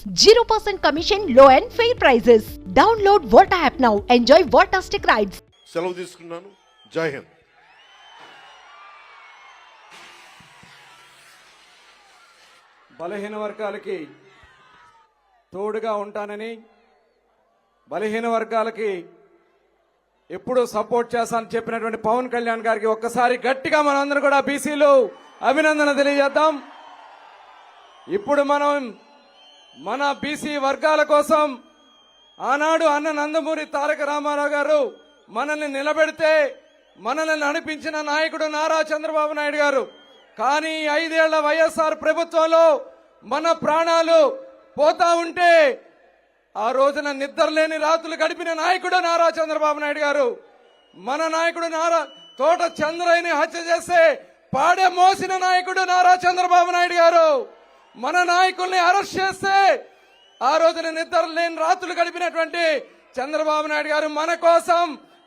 0% commission, low and fair prices. Download Volta app now. Enjoy Voltastic rides. సెలవు తీసుకున్నాను జై హింద్ బలహీన వర్గాలకి తోడుగా ఉంటానని బలహీన వర్గాలకి ఎప్పుడు సపోర్ట్ చేస్తానని చెప్పినటువంటి పవన్ కళ్యాణ్ గారికి ఒక్కసారి గట్టిగా మనందరం కూడా బీసీలు అభినందన తెలియజేద్దాం ఇప్పుడు మనం మన బీసీ వర్గాల కోసం ఆనాడు అన్న నందమూరి తారక రామారావు గారు మనల్ని నిలబెడితే మనల్ని నడిపించిన నాయకుడు నారా చంద్రబాబు నాయుడు గారు. కానీ ఐదేళ్ళ వైఎస్ఆర్ ప్రభుత్వంలో మన ప్రాణాలు పోతా ఉంటే ఆ రోజున నిద్రలేని రాత్రులు గడిపిన నాయకుడు నారా చంద్రబాబు నాయుడు గారు. మన నాయకుడు నారా తోట చంద్రయ్యని హత్య చేస్తే పాడే మోసిన నాయకుడు నారా చంద్రబాబు నాయుడు గారు. మన నాయకుల్ని అరెస్ట్ చేస్తే ఆ రోజున నిద్ర లేని రాత్రులు గడిపినటువంటి చంద్రబాబు నాయుడు గారు మన కోసం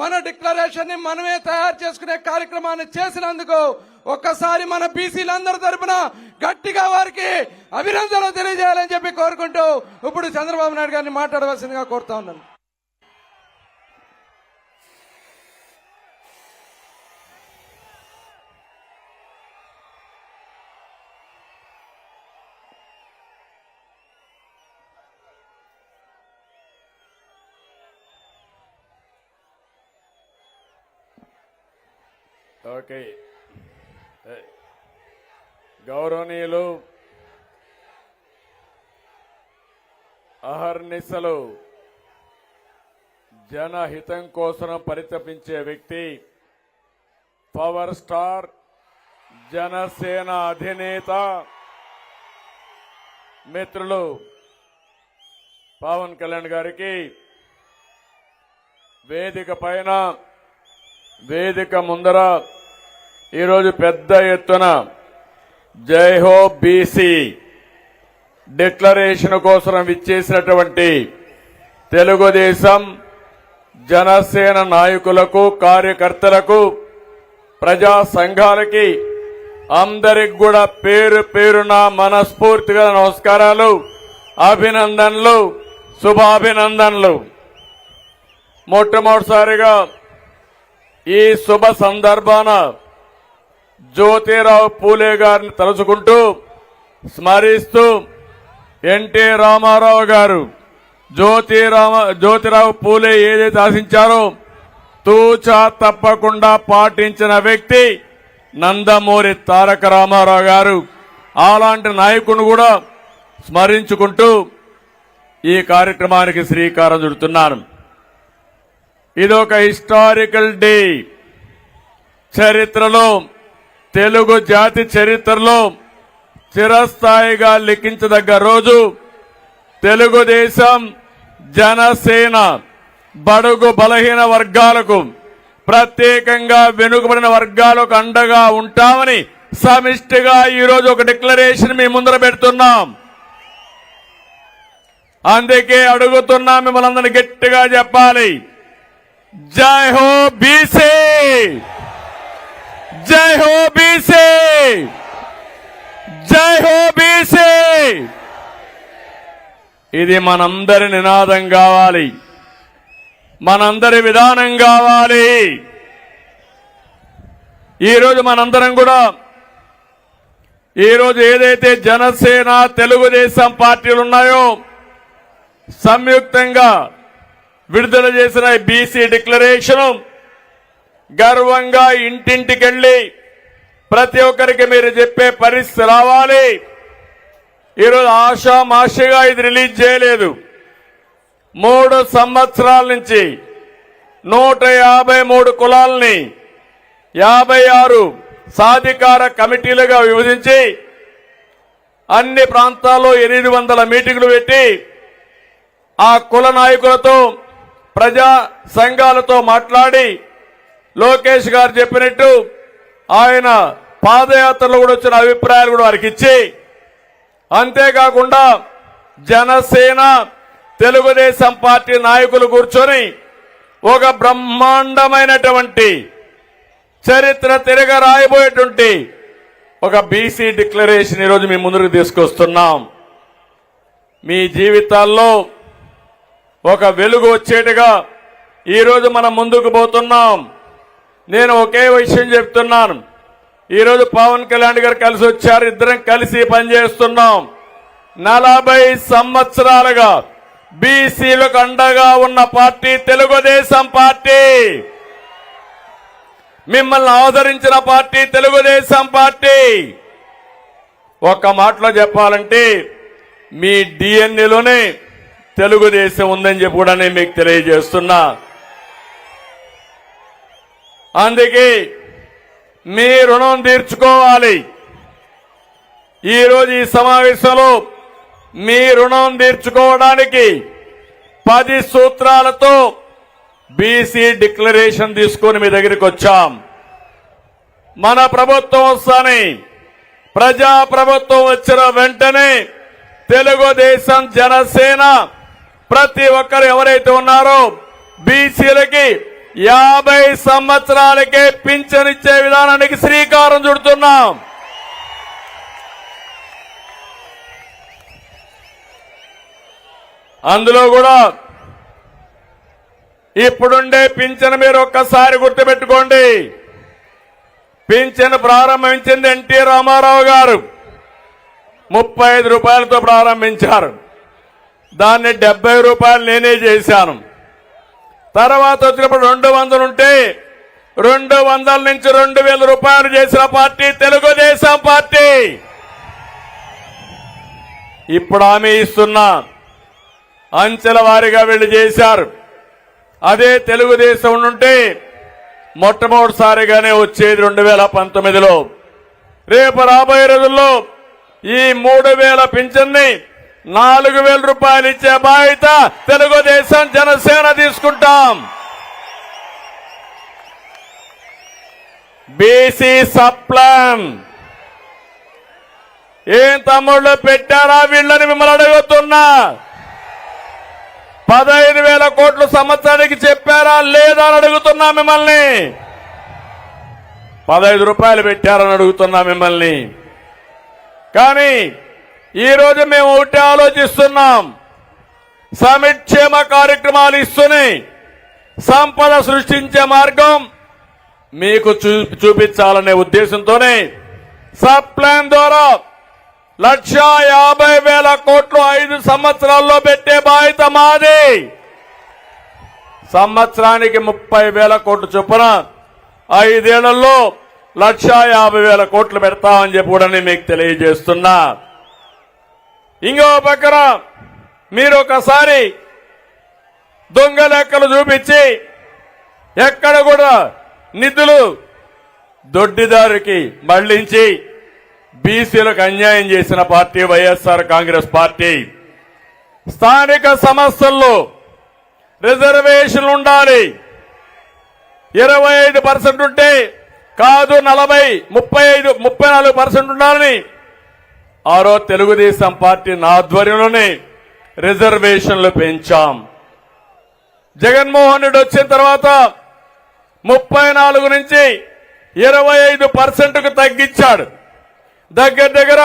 మన డిక్లరేషన్ని మనమే తయారు చేసుకునే కార్యక్రమాన్ని చేసినందుకు ఒక్కసారి మన బీసీలందరి తరపున గట్టిగా వారికి అభినందనలు తెలియజేయాలని చెప్పి కోరుకుంటూ ఇప్పుడు చంద్రబాబు నాయుడు గారిని మాట్లాడవలసిందిగా కోరుతా ఉన్నాను. ఓకే. గౌరవనీయులు అహర్నిశలు జనహితం కోసం పరితపించే వ్యక్తి పవర్ స్టార్ జనసేన అధినేత మిత్రులు పవన్ కళ్యాణ్ గారికి వేదిక పైన వేదిక ముందర ఈరోజు పెద్ద ఎత్తున జై హో బీసీ డిక్లరేషన్ కోసం విచ్చేసినటువంటి తెలుగుదేశం జనసేన నాయకులకు కార్యకర్తలకు ప్రజా సంఘాలకి అందరికి కూడా పేరు పేరున మనస్ఫూర్తిగా నమస్కారాలు అభినందనలు శుభాభినందనలు. మొట్టమొదటిసారిగా ఈ శుభ సందర్భాన జ్యోతిరావు పూలే గారిని తలుచుకుంటూ స్మరిస్తూ ఎన్టీ రామారావు గారు జ్యోతిరామ జ్యోతిరావు పూలే ఏదైతే ఆశించారో తూచా తప్పకుండా పాటించిన వ్యక్తి నందమూరి తారక రామారావు గారు. అలాంటి నాయకుడు కూడా స్మరించుకుంటూ ఈ కార్యక్రమానికి శ్రీకారం చుడుతున్నాను. ఇది ఒక హిస్టారికల్ డే. చరిత్రలో తెలుగు జాతి చరిత్రలో చిరస్థాయిగా లిఖించదగ్గ రోజు తెలుగుదేశం జనసేన బడుగు బలహీన వర్గాలకు ప్రత్యేకంగా వెనుకబడిన వర్గాలకు అండగా ఉంటామని సమిష్టిగా ఈరోజు ఒక డిక్లరేషన్ మీ ముందర పెడుతున్నాం. అందుకే అడుగుతున్నా మిమ్మల్ని అందరినీ గట్టిగా చెప్పాలి. జై హో బీసీ జై హో బీసీ జై హో బీసీ ఇది మనందరి నినాదం కావాలి. మనందరి విధానం కావాలి. ఈరోజు మనందరం కూడా ఈరోజు ఏదైతే జనసేన తెలుగుదేశం పార్టీలు ఉన్నాయో సంయుక్తంగా విడుదల చేసిన బీసీ డిక్లరేషన్ గర్వంగా ఇంటింటికెళ్ళి ప్రతి ఒక్కరికి మీరు చెప్పే పరిస్థితి రావాలి. ఈరోజు ఆషామాషిగా ఇది రిలీజ్ చేయలేదు. మూడు సంవత్సరాల నుంచి నూట యాభై మూడు కులాలని యాభై ఆరు సాధికార కమిటీలుగా విభజించి అన్ని ప్రాంతాల్లో ఎనిమిది వందల మీటింగులు పెట్టి ఆ కుల నాయకులతో ప్రజా సంఘాలతో మాట్లాడి లోకేష్ గారు చెప్పినట్టు ఆయన పాదయాత్రలో కూడా వచ్చిన అభిప్రాయాలు కూడా వారికి ఇచ్చి అంతేకాకుండా జనసేన తెలుగుదేశం పార్టీ నాయకులు కూర్చొని ఒక బ్రహ్మాండమైనటువంటి చరిత్ర తిరగ రాయబోయేటువంటి ఒక బీసీ డిక్లరేషన్ ఈరోజు మీ ముందుకు తీసుకొస్తున్నాం. మీ జీవితాల్లో ఒక వెలుగు వచ్చేట్టుగా ఈరోజు మనం ముందుకు పోతున్నాం. నేను ఒకే విషయం చెప్తున్నాను. ఈరోజు పవన్ కళ్యాణ్ గారు కలిసి వచ్చారు. ఇద్దరం కలిసి పనిచేస్తున్నాం నలభై సంవత్సరాలుగా బీసీలకు అండగా ఉన్న పార్టీ తెలుగుదేశం పార్టీ. మిమ్మల్ని ఆదరించిన పార్టీ తెలుగుదేశం పార్టీ. ఒక్క మాటలో చెప్పాలంటే మీ డిఎన్ఏలోనే తెలుగుదేశం ఉందని చెప్పి కూడా నేను మీకు తెలియజేస్తున్నా. అందుకే మీ రుణం తీర్చుకోవాలి. ఈరోజు ఈ సమావేశంలో మీ రుణం తీర్చుకోవడానికి పది సూత్రాలతో బీసీ డిక్లరేషన్ తీసుకొని మీ దగ్గరికి వచ్చాం. మన ప్రభుత్వం వస్తాని ప్రజా ప్రభుత్వం వచ్చిన వెంటనే తెలుగుదేశం జనసేన ప్రతి ఒక్కరు ఎవరైతే ఉన్నారో బీసీలకి యాభై సంవత్సరాలకే పింఛనిచ్చే విధానానికి శ్రీకారం చుడుతున్నాం. అందులో కూడా ఇప్పుడుండే పింఛను మీరు ఒక్కసారి గుర్తుపెట్టుకోండి. పింఛను ప్రారంభించింది ఎన్టీ రామారావు గారు. ముప్పై ఐదు రూపాయలతో ప్రారంభించారు. దాన్ని డెబ్బై రూపాయలు నేనే చేశాను. తర్వాత వచ్చినప్పుడు రెండు వందలు ఉంటే రెండు వందల నుంచి రెండు వేల రూపాయలు చేసిన పార్టీ తెలుగుదేశం పార్టీ. ఇప్పుడు ఆమె ఇస్తున్నా అంచెల వారీగా వీళ్ళు చేశారు. అదే తెలుగుదేశం నుండి మొట్టమొదటిసారిగానే వచ్చేది రెండు వేల పంతొమ్మిదిలో. రేపు రాబోయే రోజుల్లో ఈ మూడు వేల పింఛన్ని నాలుగు వేల రూపాయలు ఇచ్చే బాధ్యత తెలుగుదేశం జనసేన తీసుకుంటాం. BC sub plan. ఏం తమ్ముళ్ళు పెట్టారా వీళ్ళని మిమ్మల్ని అడుగుతున్నా. పదహైదు వేల కోట్లు సంవత్సరానికి చెప్పారా లేదా అని అడుగుతున్నా మిమ్మల్ని. పదహైదు రూపాయలు పెట్టారని అడుగుతున్నా మిమ్మల్ని. కానీ ఈరోజు మేము ఒకటే ఆలోచిస్తున్నాం. సమిక్షేమ కార్యక్రమాలు ఇస్తూనే సంపద సృష్టించే మార్గం మీకు చూ చూపించాలనే ఉద్దేశంతోనే సబ్ ప్లాన్ ద్వారా లక్ష యాభై వేల కోట్లు ఐదు సంవత్సరాల్లో పెట్టే బాధ్యత మాది. సంవత్సరానికి ముప్పై వేల కోట్లు చొప్పున ఐదేళ్ళలో లక్ష యాభై వేల కోట్లు పెడతామని చెప్పి కూడా మీకు తెలియజేస్తున్నా. ఇంకో పక్కన మీరు ఒకసారి దొంగ లెక్కలు చూపించి ఎక్కడ కూడా నిధులు దొడ్డిదారికి మళ్ళించి బీసీలకు అన్యాయం చేసిన పార్టీ వైఎస్ఆర్ కాంగ్రెస్ పార్టీ. స్థానిక సమస్యల్లో రిజర్వేషన్లు ఉండాలి. ఇరవై ఐదు పర్సెంట్ ఉంటే కాదు నలభై ముప్పై ఐదు ముప్పై నాలుగు పర్సెంట్ ఉండాలని ఆరో తెలుగుదేశం పార్టీ నా ఆధ్వర్యంలోనే రిజర్వేషన్లు పెంచాం. జగన్మోహన్ రెడ్డి వచ్చిన తర్వాత ముప్పై నాలుగు నుంచి ఇరవై ఐదు పర్సెంట్కు తగ్గించాడు. దగ్గర దగ్గర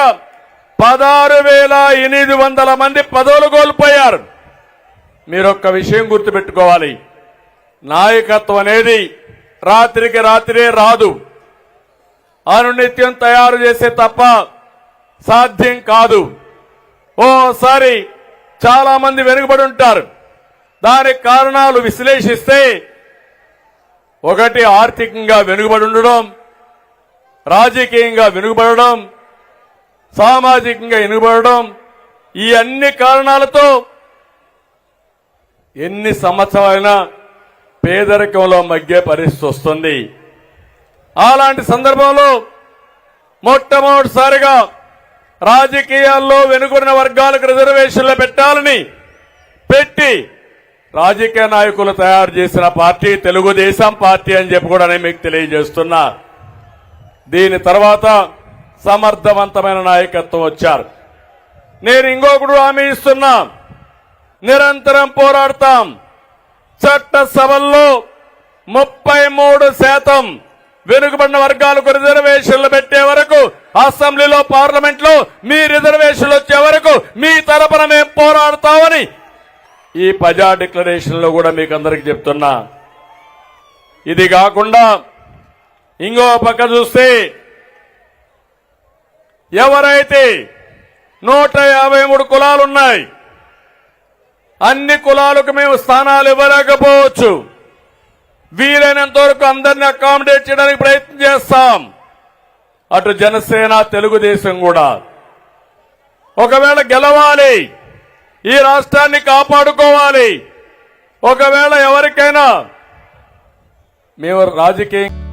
పదహారు వేల ఎనిమిది వందల మంది పదవులు కోల్పోయారు. మీరు ఒక్క విషయం గుర్తుపెట్టుకోవాలి. నాయకత్వం అనేది రాత్రికి రాత్రే రాదు. అనునిత్యం తయారు చేసే తప్ప సాధ్యం కాదు. ఓసారి చాలా మంది వెనుకబడి ఉంటారు. దానికి కారణాలు విశ్లేషిస్తే ఒకటి ఆర్థికంగా వెనుకబడి ఉండడం రాజకీయంగా వెనుకబడడం సామాజికంగా వెనుకబడడం ఈ అన్ని కారణాలతో ఎన్ని సంవత్సరాలైనా పేదరికంలో మగ్గే పరిస్థితి వస్తుంది. అలాంటి సందర్భంలో మొట్టమొదటిసారిగా రాజకీయాల్లో వెనుకబడిన వర్గాలకు రిజర్వేషన్లు పెట్టాలని పెట్టి రాజకీయ నాయకులు తయారు చేసిన పార్టీ తెలుగుదేశం పార్టీ అని చెప్పి కూడా నేను మీకు తెలియజేస్తున్నా. దీని తర్వాత సమర్థవంతమైన నాయకత్వం వచ్చారు. నేను ఇంకొకడు హామీ ఇస్తున్నా. నిరంతరం పోరాడతాం. చట్టసభల్లో ముప్పై మూడు శాతం వెనుకబడిన వర్గాలకు రిజర్వేషన్లు పెట్టే వరకు అసెంబ్లీలో పార్లమెంట్లో మీ రిజర్వేషన్లు వచ్చే వరకు మీ తరపున మేము పోరాడతామని ఈ ప్రజా డిక్లరేషన్లో కూడా మీకు అందరికి చెప్తున్నా. ఇది కాకుండా ఇంకో పక్క చూస్తే ఎవరైతే నూట యాభై మూడు కులాలున్నాయి అన్ని కులాలకు మేము స్థానాలు ఇవ్వలేకపోవచ్చు. వీలైనంత వరకు అందరినీ అకామిడేట్ చేయడానికి ప్రయత్నం చేస్తాం. అటు జనసేన తెలుగుదేశం కూడా. ఒకవేళ గెలవాలి ఈ రాష్ట్రాన్ని కాపాడుకోవాలి ఒకవేళ ఎవరికైనా మేము రాజకీయం